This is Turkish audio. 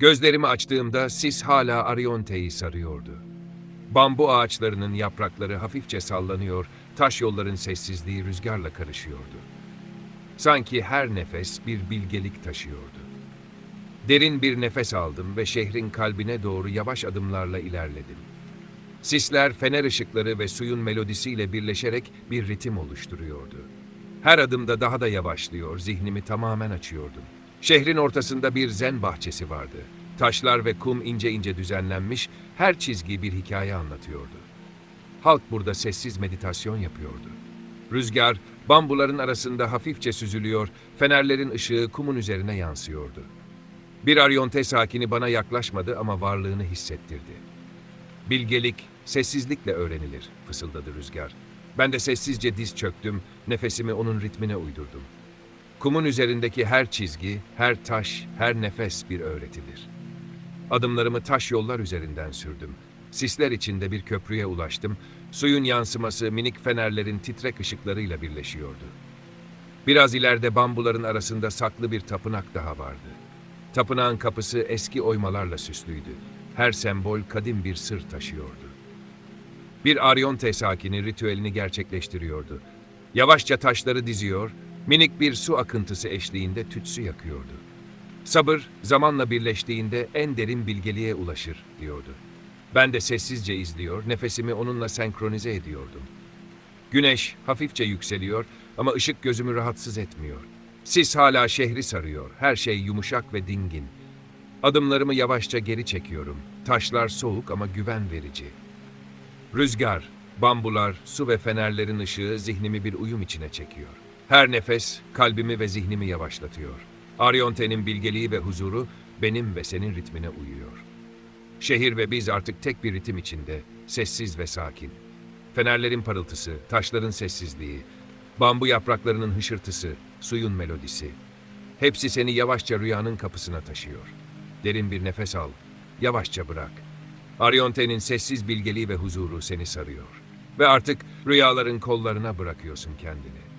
Gözlerimi açtığımda sis hala Arionte'yi sarıyordu. Bambu ağaçlarının yaprakları hafifçe sallanıyor, taş yolların sessizliği rüzgarla karışıyordu. Sanki her nefes bir bilgelik taşıyordu. Derin bir nefes aldım ve şehrin kalbine doğru yavaş adımlarla ilerledim. Sisler, fener ışıkları ve suyun melodisiyle birleşerek bir ritim oluşturuyordu. Her adımda daha da yavaşlıyor, zihnimi tamamen açıyordum. Şehrin ortasında bir zen bahçesi vardı. Taşlar ve kum ince ince düzenlenmiş, her çizgi bir hikaye anlatıyordu. Halk burada sessiz meditasyon yapıyordu. Rüzgar, bambuların arasında hafifçe süzülüyor, fenerlerin ışığı kumun üzerine yansıyordu. Bir Aryonte sakini bana yaklaşmadı ama varlığını hissettirdi. Bilgelik, sessizlikle öğrenilir, fısıldadı rüzgar. Ben de sessizce diz çöktüm, nefesimi onun ritmine uydurdum. Kumun üzerindeki her çizgi, her taş, her nefes bir öğretidir. Adımlarımı taş yollar üzerinden sürdüm. Sisler içinde bir köprüye ulaştım. Suyun yansıması minik fenerlerin titrek ışıklarıyla birleşiyordu. Biraz ileride bambuların arasında saklı bir tapınak daha vardı. Tapınağın kapısı eski oymalarla süslüydü. Her sembol kadim bir sır taşıyordu. Bir Aryonte sakini ritüelini gerçekleştiriyordu. Yavaşça taşları diziyor, minik bir su akıntısı eşliğinde tütsü yakıyordu. Sabır, zamanla birleştiğinde en derin bilgeliğe ulaşır, diyordu. Ben de sessizce izliyor, nefesimi onunla senkronize ediyordum. Güneş hafifçe yükseliyor ama ışık gözümü rahatsız etmiyor. Sis hala şehri sarıyor, her şey yumuşak ve dingin. Adımlarımı yavaşça geri çekiyorum. Taşlar soğuk ama güven verici. Rüzgar, bambular, su ve fenerlerin ışığı zihnimi bir uyum içine çekiyor. Her nefes kalbimi ve zihnimi yavaşlatıyor. Aryonte'nin bilgeliği ve huzuru benim ve senin ritmine uyuyor. Şehir ve biz artık tek bir ritim içinde, sessiz ve sakin. Fenerlerin parıltısı, taşların sessizliği, bambu yapraklarının hışırtısı, suyun melodisi. Hepsi seni yavaşça rüyanın kapısına taşıyor. Derin bir nefes al, yavaşça bırak. Aryonte'nin sessiz bilgeliği ve huzuru seni sarıyor. Ve artık rüyaların kollarına bırakıyorsun kendini.